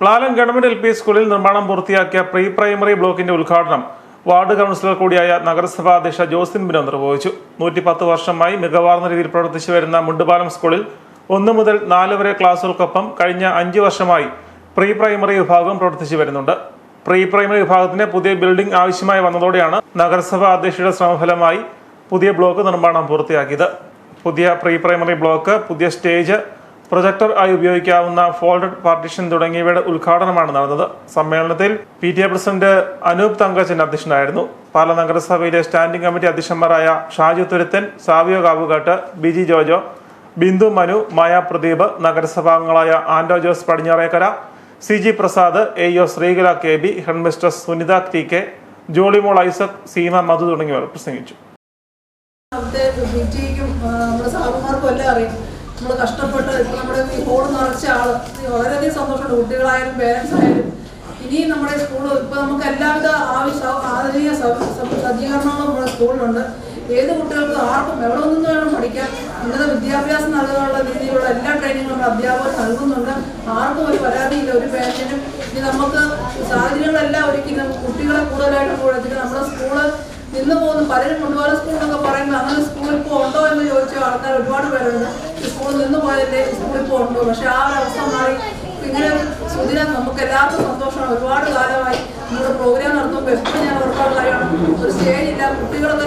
പ്ലാലം government L P സ്കൂളിൽ നിർമ്മാണം പൂർത്തിയാക്കിയ പ്രീ പ്രൈമറി ബ്ലോക്കിന്റെ ഉദ്ഘാടനം വാർഡ് കൗൺസിലർ കൂടിയായ നഗരസഭാ അധ്യക്ഷ ജോസിൻ ബിനോ നിർവഹിച്ചു. നൂറ്റി പത്ത് വർഷമായി മികവാർന്ന രീതിയിൽ പ്രവർത്തിച്ചു വരുന്ന മുണ്ടുപാലം സ്കൂളിൽ ഒന്ന് മുതൽ നാല് വരെ ക്ലാസുകൾക്കൊപ്പം കഴിഞ്ഞ അഞ്ച് വർഷമായി പ്രീ പ്രൈമറി വിഭാഗം പ്രവർത്തിച്ചു വരുന്നുണ്ട്. പ്രീ പ്രൈമറി വിഭാഗത്തിന് പുതിയ ബിൽഡിംഗ് ആവശ്യമായി വന്നതോടെയാണ് നഗരസഭാ അധ്യക്ഷയുടെ ശ്രമഫലമായി പുതിയ ബ്ലോക്ക് നിർമ്മാണം പൂർത്തിയാക്കിയത്. പുതിയ പ്രീ പ്രൈമറി ബ്ലോക്ക് പുതിയ സ്റ്റേജ് പ്രൊജക്ടർ ആയി ഉപയോഗിക്കാവുന്ന ഫോൾഡഡ് പാർട്ടിഷൻ തുടങ്ങിയവയുടെ ഉദ്ഘാടനമാണ് നടന്നത്. സമ്മേളനത്തിൽ P T A president Anoop Thankachan അധ്യക്ഷനായിരുന്നു. പാല നഗരസഭയിലെ സ്റ്റാൻഡിംഗ് കമ്മിറ്റി അധ്യക്ഷന്മാരായ Shaju Thuruthan Savio Kavukattu Biji Jojo Bindu Manu Maya Pradeep നഗരസഭാംഗങ്ങളായ Ando Jose Padinjarekkara C G Prasad A O Sreekala K B headmistress Sunitha T K Jolymol Isaac Seema Madhu തുടങ്ങിയവർ പ്രസംഗിച്ചു. നമ്മൾ കഷ്ടപ്പെട്ട് ഇപ്പം നമ്മുടെ ഈ ഹോൾ നിറച്ച ആൾ. വളരെയധികം സന്തോഷമുണ്ട്. കുട്ടികളായാലും പേരൻസ് ആയാലും. ഇനിയും നമ്മുടെ സ്കൂൾ ഇപ്പം നമുക്ക് എല്ലാവിധ ആവശ്യ ആധുനിക സജ്ജീകരണങ്ങളും നമ്മുടെ സ്കൂളിലുണ്ട് ഏത് കുട്ടികൾക്കും ആർക്കും എവിടെ നിന്ന് വേണം പഠിക്കാൻ? ഉന്നത വിദ്യാഭ്യാസം നൽകാനുള്ള രീതിയിലുള്ള എല്ലാ ട്രെയിനിങ്ങും അധ്യാപകർ നൽകുന്നുണ്ട്. ആർക്കും ഒരു പരാതിയില്ല. ഒരു പേരന്റിനും ഇനി നമുക്ക് സാഹചര്യങ്ങളെല്ലാം ഒരുക്കി നമുക്ക് കുട്ടികളെ കൂടുതലായിട്ട് കൊടുത്തിട്ട് നമ്മുടെ സ്കൂൾ നിന്ന് പോകുന്ന പലരും കൊണ്ടുപോകാൻ സ്കൂൾ എന്നൊക്കെ പറയുമ്പോൾ അങ്ങനെ സ്കൂൾ പോകണ്ടോ എന്ന് ചോദിച്ച ആൾക്കാർ ഒരുപാട് പേരുണ്ട്. സ്കൂളിൽ നിന്ന് പോയതല്ലേ സ്കൂളിൽ പോകണ്ടോ പക്ഷെ ആ അവസ്ഥ മാറി. ഇങ്ങനെ സുദിനം നമുക്ക് എല്ലാവർക്കും സന്തോഷമാണ്. ഒരുപാട് കാലമായി നമ്മുടെ പ്രോഗ്രാം നടത്തുമ്പോൾ എപ്പോഴും ഞാൻ ഉറപ്പാണ് കാര്യമാണ്. ഒരു സ്റ്റേജ് ഇല്ല കുട്ടികളൊക്കെ